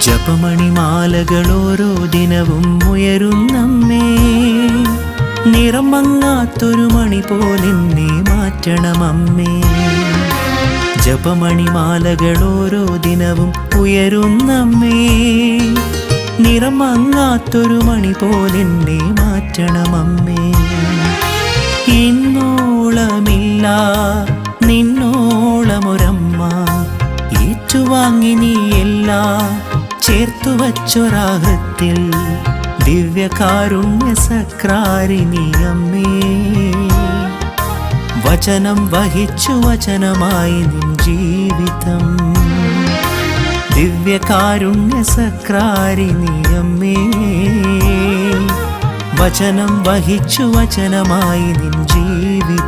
ജപമണിമാലകൾ ഓരോ ദിനവും ഉയരുന്നമ്മേ നിറം മങ്ങാത്തൊരു മണി പോലെന്നെ മാറ്റണമമ്മേ. ജപമണിമാലകൾ ഓരോ ദിനവും ഉയരും നമ്മേ. നിറം മങ്ങാത്തൊരു മണി പോലെന്നെ മാറ്റണമമ്മേ. ഇന്നോളമില്ല നിന്നോളമൊരമ്മ. ഏറ്റുവാങ്ങി നീ എല്ലാം ചേർത്തു വച്ചൊരാഹത്തിൽ ദിവ്യകാരുണ്യ സക്രാരിണി അമ്മേ. വചനം വഹിച്ചു വചനമായി നിൻ ജീവിതം. ദിവ്യകാരുണ്യ സക്രാരിണി അമ്മേ. വചനം വഹിച്ചു വചനമായി നിൻ ജീവിതം.